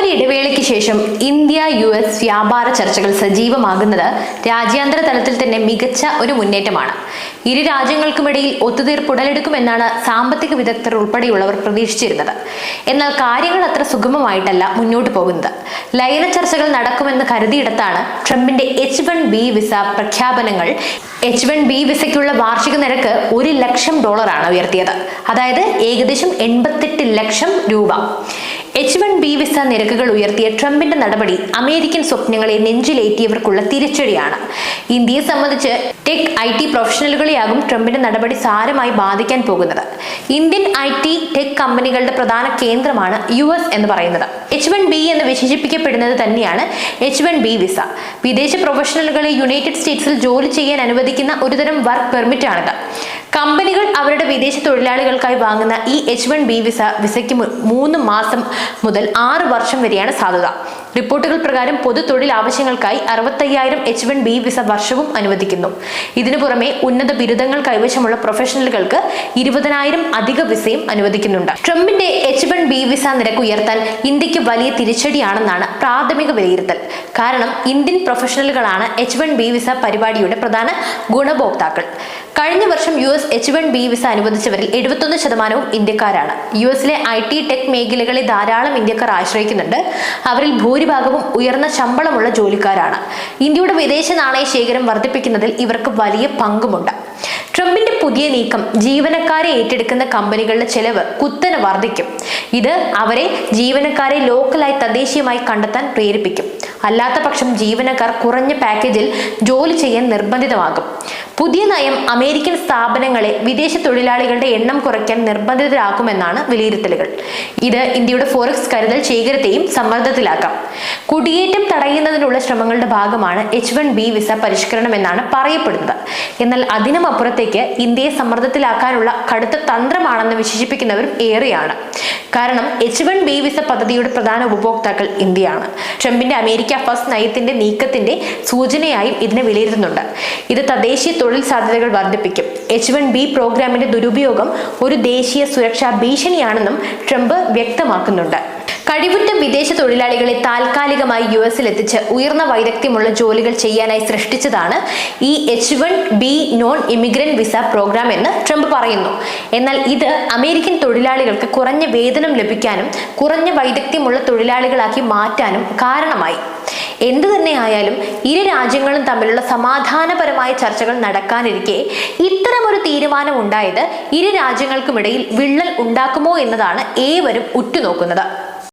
ഒരിടവേളയ്ക്ക് ശേഷം India U S വ്യാപാര ചർച്ചകൾ സജീവമാകുന്നത് രാജ്യാന്തര തലത്തിൽ തന്നെ മികച്ച ഒരു മുന്നേറ്റമാണ്. ഇരു രാജ്യങ്ങൾക്കുമിടയിൽ ഒത്തുതീർപ്പ് ഉടലെടുക്കുമെന്നാണ് സാമ്പത്തിക വിദഗ്ധർ ഉൾപ്പെടെയുള്ളവർ പ്രതീക്ഷിച്ചിരുന്നത്. എന്നാൽ കാര്യങ്ങൾ അത്ര സുഗമമായിട്ടല്ല മുന്നോട്ട് പോകുന്നത്. ലയന ചർച്ചകൾ നടക്കുമെന്ന് കരുതിയിടത്താണ് ട്രംപിന്റെ എച്ച് വൺ ബി വിസ പ്രഖ്യാപനങ്ങൾ. എച്ച് വൺ ബി വിസയ്ക്കുള്ള വാർഷിക നിരക്ക് ഒരു ലക്ഷം ഡോളറാണ് ഉയർത്തിയത്. അതായത് ഏകദേശം എൺപത്തെട്ട് ലക്ഷം രൂപ. എച്ച് വൺ ബി വിസ നിരക്കുകൾ ഉയർത്തിയ ട്രംപിന്റെ നടപടി അമേരിക്കൻ സ്വപ്നങ്ങളെ നെഞ്ചിലേറ്റിയവർക്കുള്ള തിരിച്ചടിയാണ്. ഇന്ത്യയെ സംബന്ധിച്ച് ടെക് ഐ ടി പ്രൊഫഷണലുകളെയാകും ട്രംപിന്റെ നടപടി സാരമായി ബാധിക്കാൻ പോകുന്നത്. ഇന്ത്യൻ ഐ ടി ടെക് കമ്പനികളുടെ പ്രധാന കേന്ദ്രമാണ് യു എസ് എന്ന് പറയുന്നത്. എച്ച് വൺ ബി എന്ന് വിശേഷിപ്പിക്കപ്പെടുന്നത് തന്നെയാണ് എച്ച് വൺ ബി വിസ വിദേശ പ്രൊഫഷണലുകളെ യുണൈറ്റഡ് സ്റ്റേറ്റ്സിൽ ജോലി ചെയ്യാൻ അനുവദിക്കുന്ന ഒരുതരം വർക്ക് പെർമിറ്റാണിത്. കമ്പനികൾ അവരുടെ വിദേശ തൊഴിലാളികൾക്കായി വാങ്ങുന്ന ഈ എച്ച് വൺ ബി വിസ വിസയ്ക്ക് മൂന്ന് മാസം മുതൽ ആറ് വർഷം വരെയാണ് സാധുത. റിപ്പോർട്ടുകൾ പ്രകാരം പൊതു തൊഴിൽ ആവശ്യങ്ങൾക്കായി അറുപത്തയ്യായിരം എച്ച് വൺ ബി വിസ വർഷവും അനുവദിക്കുന്നു. ഇതിനു പുറമെ ഉന്നത ബിരുദങ്ങൾ കൈവശമുള്ള പ്രൊഫഷണലുകൾക്ക് ഇരുപതിനായിരം അധിക വിസയും അനുവദിക്കുന്നുണ്ട്. ട്രംപിന്റെ എച്ച് വൺ ബി വിസ നിരക്ക് ഉയർത്താൻ ഇന്ത്യയ്ക്ക് വലിയ തിരിച്ചടിയാണെന്നാണ് പ്രാഥമിക വിലയിരുത്തൽ. കാരണം ഇന്ത്യൻ പ്രൊഫഷണലുകളാണ് എച്ച് വൺ ബി വിസ പരിപാടിയുടെ പ്രധാന ഗുണഭോക്താക്കൾ. കഴിഞ്ഞ വർഷം U S H one B visa അനുവദിച്ചവരിൽ എഴുപത്തൊന്ന് ശതമാനവും ഇന്ത്യക്കാരാണ്. യു എസിലെ ഐ ടി ടെക് മേഖലകളെ ധാരാളം ഇന്ത്യക്കാർ ആശ്രയിക്കുന്നുണ്ട്. അവരിൽ ഭൂരിഭാഗവും ഉയർന്ന ശമ്പളമുള്ള ജോലിക്കാരാണ്. ഇന്ത്യയുടെ വിദേശ നാണയ ശേഖരം വർദ്ധിപ്പിക്കുന്നതിൽ ഇവർക്ക് വലിയ പങ്കുമുണ്ട്. ട്രംപിന്റെ പുതിയ നീക്കം ജീവനക്കാരെ ഏറ്റെടുക്കുന്ന കമ്പനികളുടെ ചെലവ് കുത്തനെ വർദ്ധിക്കും. ഇത് അവരെ ജീവനക്കാരെ ലോക്കലായി തദ്ദേശീയമായി കണ്ടെത്താൻ പ്രേരിപ്പിക്കും. അല്ലാത്ത പക്ഷം ജീവനക്കാർ കുറഞ്ഞ പാക്കേജിൽ ജോലി ചെയ്യാൻ നിർബന്ധിതമാകും. പുതിയ നയം അമേരിക്കൻ സ്ഥാപനങ്ങളെ വിദേശ തൊഴിലാളികളുടെ എണ്ണം കുറയ്ക്കാൻ നിർബന്ധിതരാക്കുമെന്നാണ് വിലയിരുത്തലുകൾ. ഇത് ഇന്ത്യയുടെ ഫോറക്സ് കരുതൽ ശേഖരത്തെയും സമ്മർദ്ദത്തിലാക്കാം. കുടിയേറ്റം തടയുന്നതിനുള്ള ശ്രമങ്ങളുടെ ഭാഗമാണ് എച്ച് വൺ ബി വിസ പരിഷ്കരണം എന്നാണ് പറയപ്പെടുന്നത്. എന്നാൽ അതിനും അപ്പുറത്തേക്ക് ഇന്ത്യയെ സമ്മർദ്ദത്തിലാക്കാനുള്ള കടുത്ത തന്ത്രമാണെന്ന് വിശേഷിപ്പിക്കുന്നവരും ഏറെയാണ്. കാരണം എച്ച് വൺ ബി വിസ പദ്ധതിയുടെ പ്രധാന ഉപഭോക്താക്കൾ ഇന്ത്യയാണ്. ട്രംപിന്റെ അമേരിക്ക ഫസ്റ്റ് നയത്തിന്റെ നീക്കത്തിന്റെ സൂചനയായും ഇതിനെ വിലയിരുത്തുന്നുണ്ട്. ഇത് തദ്ദേശീയ തൊഴിൽ സാധ്യതകൾ വർദ്ധിപ്പിക്കും. എച്ച് വൺ ബി പ്രോഗ്രാമിന്റെ ദുരുപയോഗം ഒരു ദേശീയ സുരക്ഷാ ഭീഷണിയാണെന്നും ട്രംപ് വ്യക്തമാക്കുന്നുണ്ട്. കഴിവുറ്റ വിദേശ തൊഴിലാളികളെ താൽക്കാലികമായി യു എസിൽ എത്തിച്ച് ഉയർന്ന വൈദഗ്ധ്യമുള്ള ജോലികൾ ചെയ്യാനായി സൃഷ്ടിച്ചതാണ് ഈ H one B non immigrant visa program എന്ന് ട്രംപ് പറയുന്നു. എന്നാൽ ഇത് അമേരിക്കൻ തൊഴിലാളികൾക്ക് കുറഞ്ഞ വേതനം ലഭിക്കാനും കുറഞ്ഞ വൈദഗ്ധ്യമുള്ള തൊഴിലാളികളാക്കി മാറ്റാനും കാരണമായി. എന്തു തന്നെ ആയാലും ഇരു രാജ്യങ്ങളും തമ്മിലുള്ള സമാധാനപരമായ ചർച്ചകൾ നടക്കാനിരിക്കെ ഇത്തരമൊരു തീരുമാനം ഉണ്ടായത് ഇരു രാജ്യങ്ങൾക്കുമിടയിൽ വിള്ളൽ ഉണ്ടാക്കുമോ എന്നതാണ് ഏവരും ഉറ്റുനോക്കുന്നത്.